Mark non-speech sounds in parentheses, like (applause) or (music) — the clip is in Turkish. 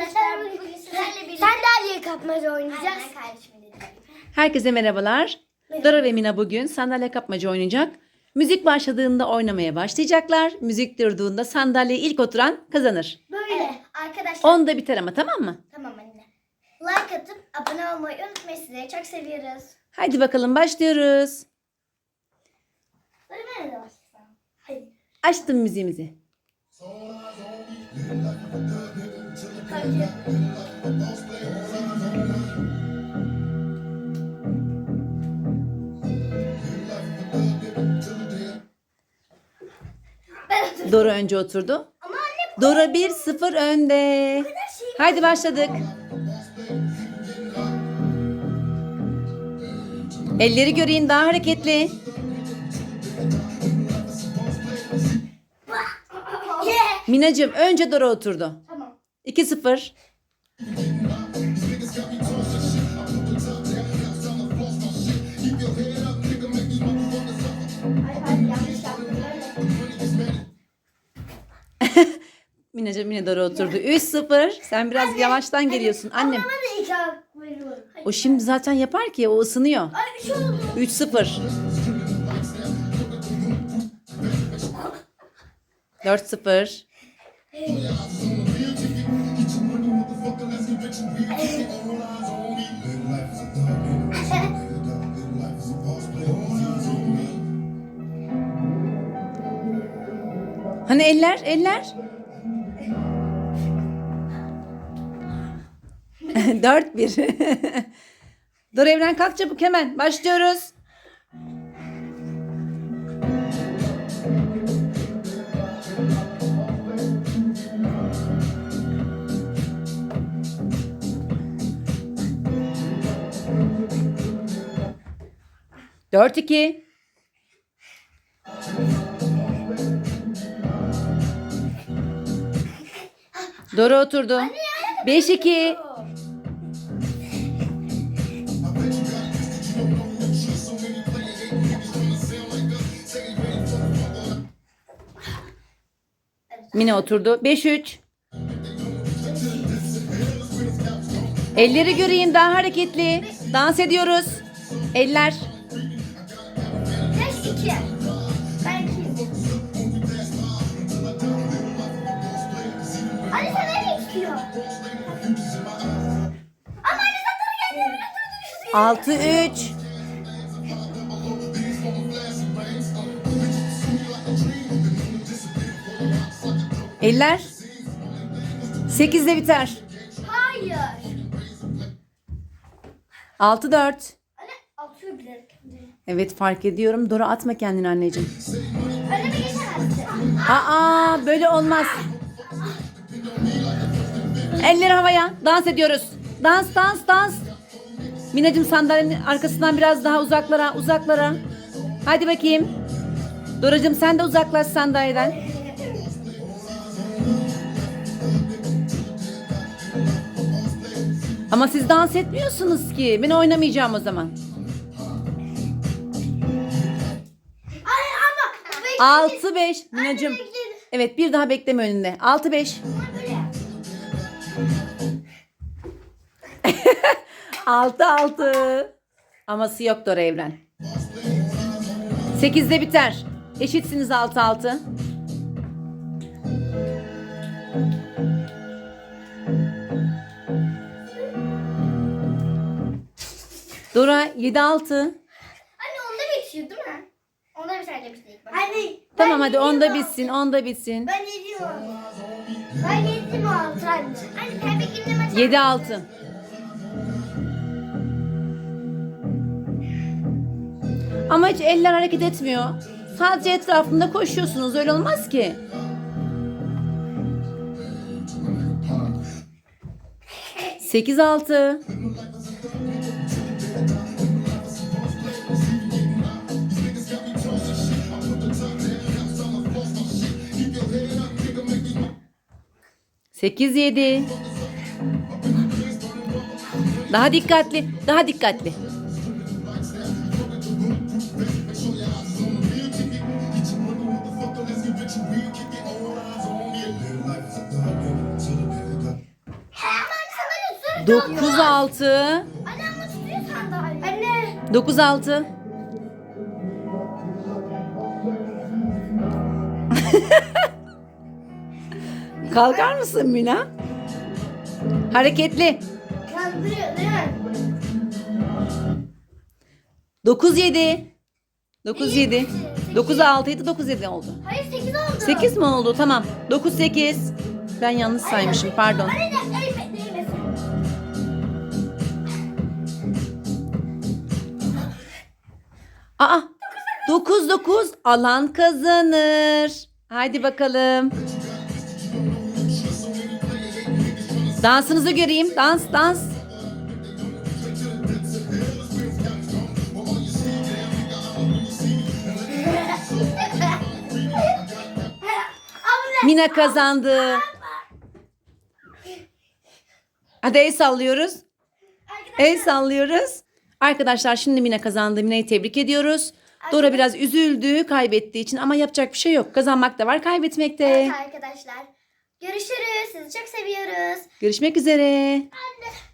arkadaşlar bugün sizlerle birlikte Sandalye kapmaca oynayacağız. Herkese merhabalar. Dora ve Mina bugün sandalye kapmaca oynayacak. Müzik başladığında oynamaya başlayacaklar. Müzik durduğunda sandalyeye ilk oturan kazanır. Böyle. Evet, arkadaşlar Onda biter ama tamam mı? tamam anne. Like atıp abone olmayı unutmayın sizleri çok seviyoruz. Haydi bakalım başlıyoruz. Böyle ben de başlasam. Hayır. Açtım müziğimizi. Dora önce oturdu. Dora 1-0 önde. şey Haydi başladık. Elleri göreyim daha hareketli. (laughs) Minacığım önce Dora oturdu. Tamam. 2-0. Ay hadi yanlış yaptım. Böyle. Minacığım yine Dora oturdu. 3-0. Sen biraz yavaştan geliyorsun. Annem. Bana da iki hak veriyorum. O şimdi zaten yapar ki o ısınıyor. Ay bir şey oldu. 3-0. 4-0. (laughs) Hani eller, eller? (laughs) 4-1. (laughs) Dur Evren kalk çabuk hemen. Başlıyoruz. Dört iki. Dora oturdu. Beş iki. Mine oturdu. 5-3. Elleri göreyim daha hareketli. Dans ediyoruz. Eller. İki. Ben ikiyim. Anne sen nereye gidiyor? Ama anne zaten geldi. 6-3. Eller. 8'de biter. Hayır. 6-4. Anne atıyor bilerek. Evet fark ediyorum. Dora atma kendini anneciğim. Önüme geçemezsin. Aa böyle olmaz. Elleri havaya. Dans ediyoruz. Dans dans dans. Minacığım sandalyenin arkasından biraz daha uzaklara uzaklara. Hadi bakayım. Doracığım sen de uzaklaş sandalyeden. Ama siz dans etmiyorsunuz ki. Ben oynamayacağım o zaman. 6 5 Minacım. Evet bir daha bekleme önünde. 6 5. 6 6. Aması yok Dora Evren. 8'de biter. Eşitsiniz 6 6. Dora 7 6. Onda demiştik ilk başta. Anne. Tamam hadi onda bitsin, onda bitsin. Ben yediyorum. Ben yedim altı anne. Anne pembe gülme maçı. 7-6. Ama hiç eller hareket etmiyor. Sadece etrafında koşuyorsunuz. Öyle olmaz ki. Sekiz altı. Sekiz yedi. Daha dikkatli, daha dikkatli. 9 6. Anne ama tutuyor Kalkar mısın Mina? Hareketli. Mi? 9 7. 9 7. 9 6 7 9 7 oldu. Hayır 8 oldu. 8 mi oldu? Tamam. 9 8. Ben yanlış saymışım. Pardon. Anne el değmesin. Aa! 9 9 alan kazanır. Haydi bakalım. Dansınızı göreyim. Dans dans. Mina kazandı. Hadi el sallıyoruz. El sallıyoruz. Arkadaşlar şimdi Mina kazandı. Mina'yı tebrik ediyoruz. Dora biraz üzüldü kaybettiği için ama yapacak bir şey yok. Kazanmak da var, kaybetmek de. Evet arkadaşlar. Görüşürüz. Sizi çok seviyoruz. Görüşmek üzere. Anne.